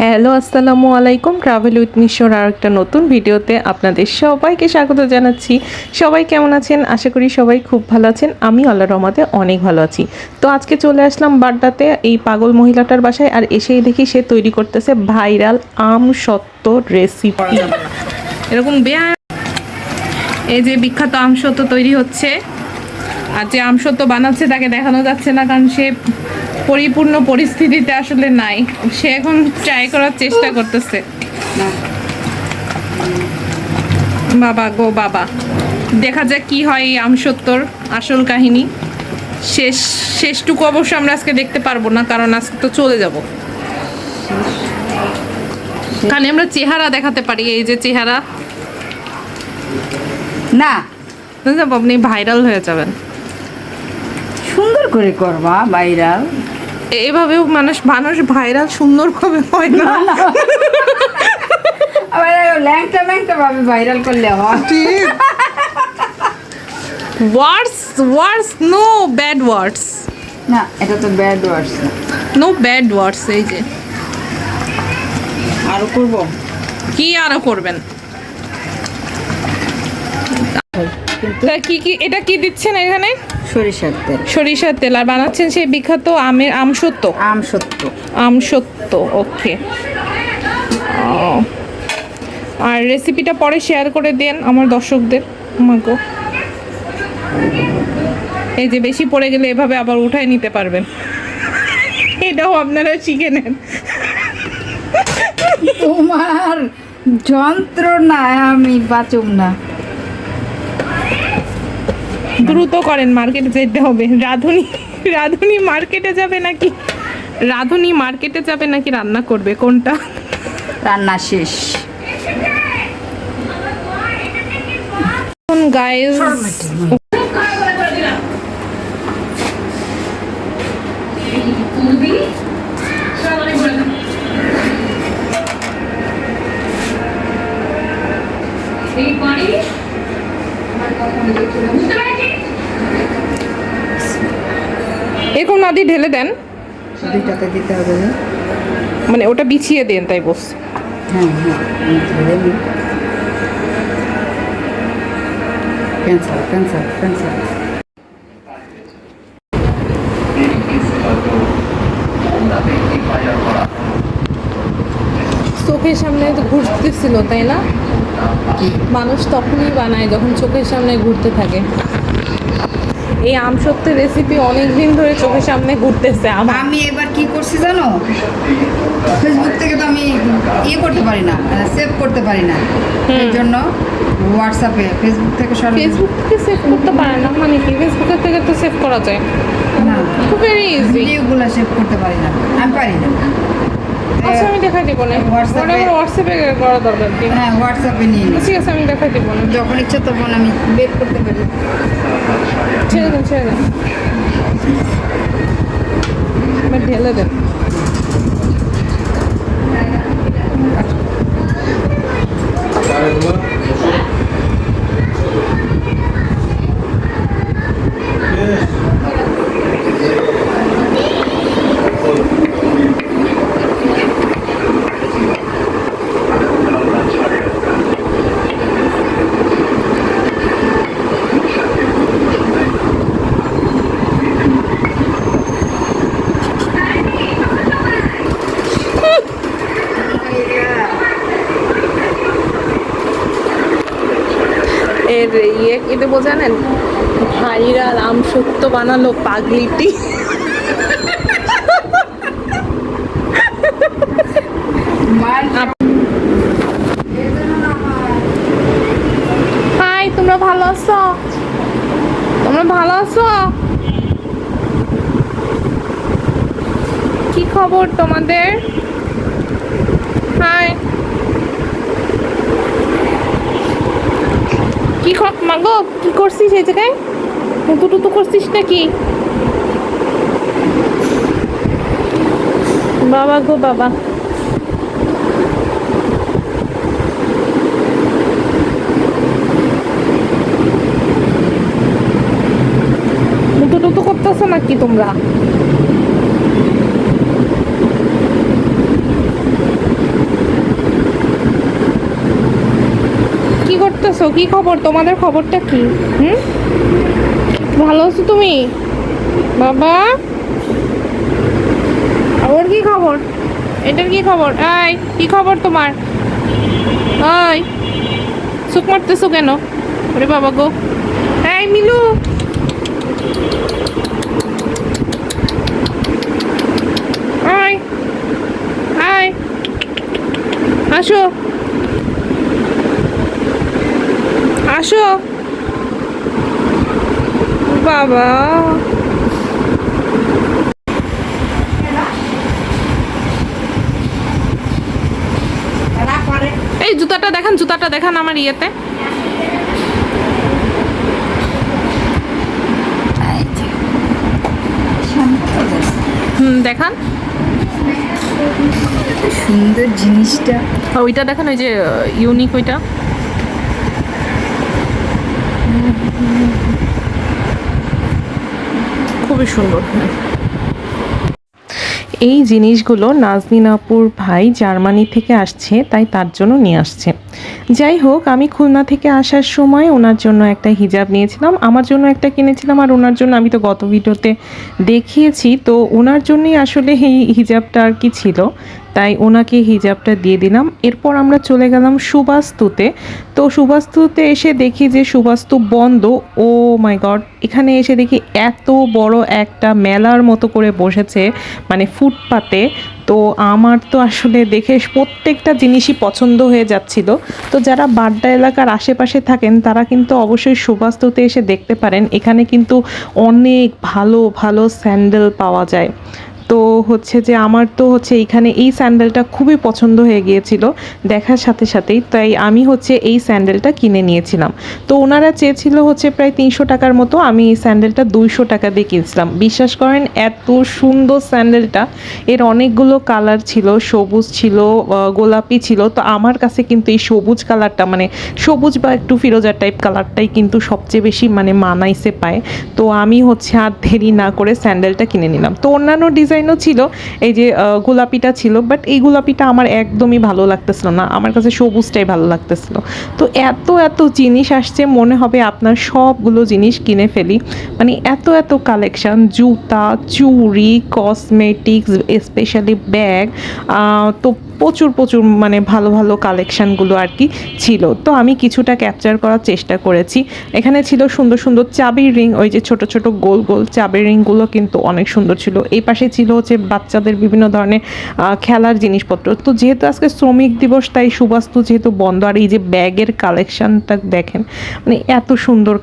Hello, আসসালামু আলাইকুম। Travel with মিশোর আর একটা নতুন ভিডিওতে আপনাদের সবাইকে স্বাগত জানাচ্ছি। সবাই কেমন আছেন? আশা করি সবাই খুব ভালো আছেন। আমি আল্লাহ রহমতে অনেক ভালো আছি। তো আজকে চলে আসলাম বাড্ডাতে এই পাগল মহিলাটার বাসায় আর এসেই দেখি সে তৈরি করতেছে ভাইরাল আম সত্ত্ব রেসিপি এরকম বেয়া এই যে বিখ্যাত আম আমসত্ব তৈরি হচ্ছে। আর যে আম আমসত্ব বানাচ্ছে তাকে দেখানো যাচ্ছে না কারণ সে পরিপূর্ণ পরিস্থিতিতে আসলে নাই। সে এখন ট্রাই করার চেষ্টা করতেছে। বাবা গো বাবা। দেখা যাক কি হয় এই আমসত্তর আসল কাহিনী। শেষ শেষটুকু অবশ্য আমরা আজকে দেখতে পারব না কারণ আজকে তো চলে যাব। কারণ আমরা চেহারা দেখাতে পারি এই যে চেহারা। না? আপনি ভাইরাল হয়ে যাবেন। সুন্দর করে করবা ভাইরাল এভাবেও মানুষ মানুষ ভাইরাল সুন্দরভাবে হয় না। আবার ল্যাংটা ল্যাংটা ভাবে ভাইরাল করলে হয়। Words words no bad words না এটা তো ব্যাড ওয়ার্ডস না। নো ব্যাড ওয়ার্ডস এই যে। আরও করব? কি আরও করবেন? তা কি কি এটা কি দিচ্ছেন এখানে? সরিষার তেল। সরিষার তেল। আর বানাচ্ছেন সেই বিখ্যাত আমের আমসত্ব আম সত্য আমসত্ব ওকে। আর রেসিপিটা পরে শেয়ার করে দেন আমার দর্শকদের। আমাকে এই যে বেশি পড়ে গেলে এভাবে আবার উঠায় নিতে পারবেন। এটাও আপনারা শিখে নেন। তোমার যন্ত্রণায় আমি বাঁচুম না। দ্রুত করেন মার্কেটে যেতে হবে। রাধুনি রাধুনি মার্কেটে যাবে নাকি? রাধুনি মার্কেটে যাবে নাকি রান্না করবে? কোনটা? রান্না শেষ। গাইজ এরকম না দিয়ে ঢেলে দেন। দুইটাতে দিতে হবে না? মানে ওটা বিছিয়ে দেন তাই বস। হ্যাঁ হ্যাঁ ক্যান্সার ক্যান্সার ক্যান্সার চোখের সামনে তো ঘুরতেছিল তাই না? মানুষ তখনই বানায় যখন চোখের সামনে ঘুরতে থাকে। এই আমসত্ত্বের রেসিপি অনেক দিন ধরে চোখের সামনে ঘুরতেছে আমি এবার কি করছি জানো? ফেসবুক থেকে তো আমি ইয়ে করতে পারি না সেভ করতে পারি না। এর জন্য হোয়াটসঅ্যাপে ফেসবুক থেকে সব ফেসবুক থেকে সেভ করতে পারে না মানে কি? ফেসবুকের থেকে তো সেভ করা যায়। না। খুব ভেরি ইজি ভিডিওগুলো সেভ করতে পারি না। আমি পারি না। আচ্ছা আমি দেখাই দিব না। ওটা আমার হোয়াটসঅ্যাপে করা দরকার কি? হ্যাঁ হোয়াটসঅ্যাপে নিয়ে ঠিক আছে আমি দেখাই দিব না। যখন ইচ্ছা তখন আমি বের করতে পারি। ছেড়ে দেন ছেড়ে দেন। এবার ঢেলে দেন। এর ইয়ে দেবো জানেন? ভাইরাল আম সত্য বানালো পাগলিটি। হাই, তোমরা ভালো আছো? তোমরা ভালো আছো? কি খবর তোমাদের? হাই কি খ মাগো, কি করছিস এই জায়গায়? মুতু টুতু করছিস নাকি? বাবা গো, বাবা। মুতু করতেছো নাকি তোমরা? আছো কি খবর? তোমাদের খবরটা কি? হুম? ভালো আছো তুমি? বাবা? ওর কি খবর? এটার কি খবর? এই, কি খবর তোমার? ওই সুখ মারতেছো কেন? ওরে বাবা গো। এই, মিলু! আয় আয় আসো। আসো। বাবা। এই জুতাটা দেখান জুতাটা দেখান আমার ইয়েতে। হুম দেখান। সুন্দর জিনিসটা। ওইটা দেখান ওই যে ইউনিক ওইটা। খুবই সুন্দর। এই জিনিসগুলো নাজনীন আপুর ভাই জার্মানি থেকে আসছে, তাই তার জন্য নিয়ে আসছে। যাই হোক, আমি খুলনা থেকে আসার সময় ওনার জন্য একটা হিজাব নিয়েছিলাম, আমার জন্য একটা কিনেছিলাম, আর ওনার জন্য আমি তো গত ভিডিওতে দেখিয়েছি। তো ওনার জন্যই আসলে এই হিজাবটা আর কি ছিল। তাই ওনাকে হিজাবটা দিয়ে দিলাম। এরপর আমরা চলে গেলাম সুবাস্তুতে। তো সুবাস্তুতে এসে দেখি যে সুবাস্তু বন্ধ। ও মাই গড, এখানে এসে দেখি এত বড় একটা মেলার মতো করে বসেছে মানে ফুটপাতে। তো আমার তো আসলে দেখে প্রত্যেকটা জিনিসই পছন্দ হয়ে যাচ্ছিল। তো যারা বাড্ডা এলাকার আশেপাশে থাকেন, তারা কিন্তু অবশ্যই সুবাস্তুতে এসে দেখতে পারেন। এখানে কিন্তু অনেক ভালো ভালো স্যান্ডেল পাওয়া যায়। তো হচ্ছে যে আমার তো হচ্ছে এইখানে এই স্যান্ডেলটা খুবই পছন্দ হয়ে গিয়েছিল দেখার সাথে সাথেই। তাই আমি হচ্ছে এই স্যান্ডেলটা কিনে নিয়েছিলাম। তো ওনারা চেয়েছিল হচ্ছে প্রায় তিনশো টাকার মতো। আমি এই স্যান্ডেলটা দুইশো টাকা দিয়ে কিনছিলাম। বিশ্বাস করেন, এত সুন্দর স্যান্ডেলটা। এর অনেকগুলো কালার ছিল, সবুজ ছিল গোলাপি ছিল। তো আমার কাছে কিন্তু এই সবুজ কালারটা মানে সবুজ বা একটু ফিরোজা টাইপ কালারটাই কিন্তু সবচেয়ে বেশি মানে মানাইসে পায়। তো আমি হচ্ছে আর দেরি না করে স্যান্ডেলটা কিনে নিলাম। তো অন্যান্য ডিজাইনও ছিল, এই যে গোলাপিটা ছিল বাট এই গোলাপিটা আমার একদমই ভালো লাগতেছিল না। আমার কাছে সবুজটাই ভালো লাগতেছিল। তো এত এত জিনিস আসছে, মনে হবে আপনার সবগুলো জিনিস কিনে ফেলি। মানে এত এত কালেকশন জুতা, চুড়ি কসমেটিক্স স্পেশালি ব্যাগ তো প্রচুর প্রচুর মানে ভালো ভালো কালেকশানগুলো আর কি ছিল। তো আমি কিছুটা ক্যাপচার করার চেষ্টা করেছি। এখানে ছিল সুন্দর সুন্দর চাবির রিং ওই যে ছোট ছোট গোল গোল চাবির রিংগুলো কিন্তু অনেক সুন্দর ছিল। এই পাশে ছিল হচ্ছে বাচ্চাদের বিভিন্ন ধরনের খেলার জিনিসপত্র। তো যেহেতু আজকে শ্রমিক দিবস, তাই সুবাস্তু যেহেতু বন্ধ, আর এই যে ব্যাগের কালেকশানটা দেখেন মানে এত সুন্দর